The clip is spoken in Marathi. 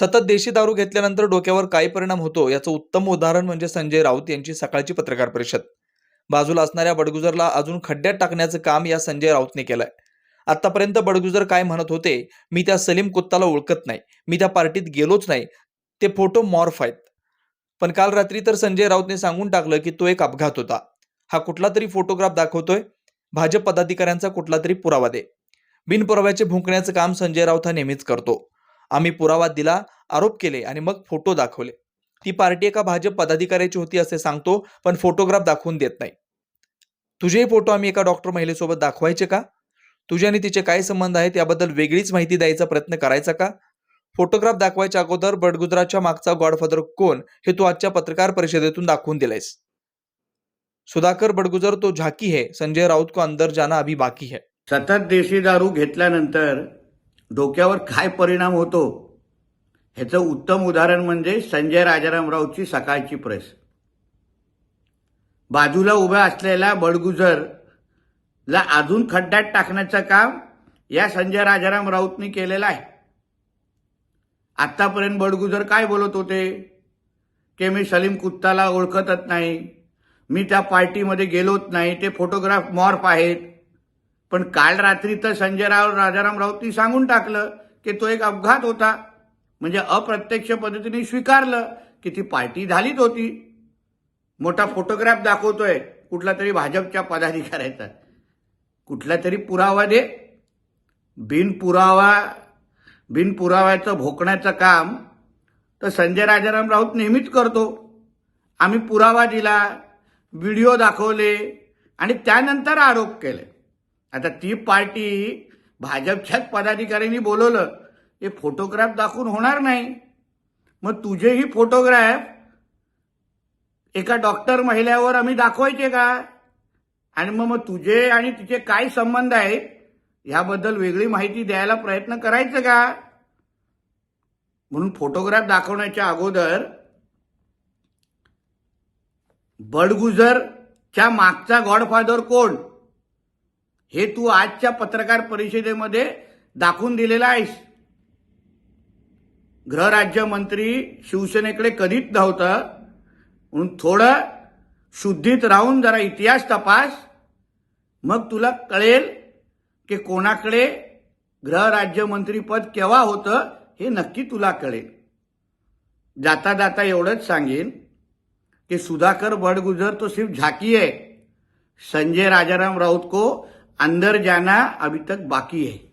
सतत देशी दारू घेतल्यानंतर डोक्यावर काय परिणाम होतो? याचं उत्तम उदाहरण म्हणजे संजय राऊत यांची सकाळची पत्रकार परिषद. बाजूला असणाऱ्या बडगुजरला अजून खड्ड्यात टाकण्याचं काम या संजय राऊतने केलंय. आतापर्यंत बडगुजर काय म्हणत होते? मी त्या सलीम कुत्ताला ओळखत नाही. मी त्या पार्टीत गेलोच नाही. ते फोटो मॉर्फ आहेत. पण काल रात्री तर संजय राऊतने सांगून टाकलं की तो एक अपघात होता. हा कुठला तरी फोटोग्राफ दाखवतोय? भाजप पदाधिकाऱ्यांचा कुठला तरी पुरावा दे. बिनपुराव्याचे भुंकण्याचं काम संजय राऊत हा नेहमीच करतो. आम्ही पुरावा दिला आरोप केले आणि मग फोटो दाखवले. ती पार्टी एका भाजप पदाधिकाऱ्याची होती असे सांगतो पण फोटोग्राफ दाखवून देत नाही. तुझेही फोटो आम्ही एका डॉक्टर महिलेसोबत दाखवायचे का? तुझे आणि तिचे काय संबंध आहेत याबद्दल वेगळीच माहिती द्यायचा प्रयत्न करायचा का? फोटोग्राफ दाखवायच्या अगोदर बडगुजराच्या मागचा गॉडफादर कोण हे तू आजच्या पत्रकार परिषदेतून दाखवून दिलायस. सुधाकर बडगुजर तो झाकी है संजय राऊत को अंदर जाना अभी बाकी है. सतत देशी दारू घेतल्यानंतर डोक्यावर काय परिणाम होतो? ह्याचं उत्तम उदाहरण म्हणजे संजय राजाराम राऊतची सकाळची प्रेस. बाजूला उभ्या असलेल्या बडगुजरला अजून खड्ड्यात टाकण्याचं काम या संजय राजाराम राऊतनी केलेलं आहे. आत्तापर्यंत बडगुजर काय बोलत होते? की मी सलीम कुत्ताला ओळखतच नाही. मी त्या पार्टीमध्ये गेलोच नाही. ते फोटोग्राफ मॉर्फ आहेत. पण काल रात्री तर संजय राव राजाराम राऊतनी सांगून टाकलं की तो एक अपघात होता. म्हणजे अप्रत्यक्ष पद्धतीने स्वीकारलं की ती पार्टी झालीच होती. मोठा फोटोग्राफ दाखवतोय. कुठला तरी भाजपच्या पदाधिकाऱ्याचा. कुठला तरी पुरावा दे. बिनपुरावा बिनपुराव्याचं भोकण्याचं काम तर संजय राजाराम राऊत नेहमीच करतो. आम्ही पुरावा दिला व्हिडिओ दाखवले आणि त्यानंतर आरोप केले. आता ती पार्टी भाजपच्याच पदाधिकाऱ्यांनी बोलवलं. हे फोटोग्राफ दाखवून होणार नाही. मग तुझेही फोटोग्राफ एका डॉक्टर महिलेवर आम्ही दाखवायचे का? आणि मग मग तुझे आणि तिचे काय संबंध आहे? ह्याबद्दल वेगळी माहिती द्यायला प्रयत्न करायचं का? म्हणून फोटोग्राफ दाखवण्याच्या अगोदर बडगुजरच्या मागचा गॉडफादर कोण? हे तू आजच्या पत्रकार परिषदेमध्ये दाखवून दिलेला आहेस. गृहराज्यमंत्री शिवसेनेकडे कधीच नव्हतं. म्हणून थोडं शुद्धीत राहून जरा इतिहास तपास. मग तुला कळेल की कोणाकडे गृहराज्यमंत्रीपद केव्हा होतं हे नक्की तुला कळेल. जाता जाता एवढंच सांगेन की सुधाकर बड़गुजर तो सिर्फ झाकी आहे. संजय राजाराम राऊत को अंदर जाना अभी तक बाकी है।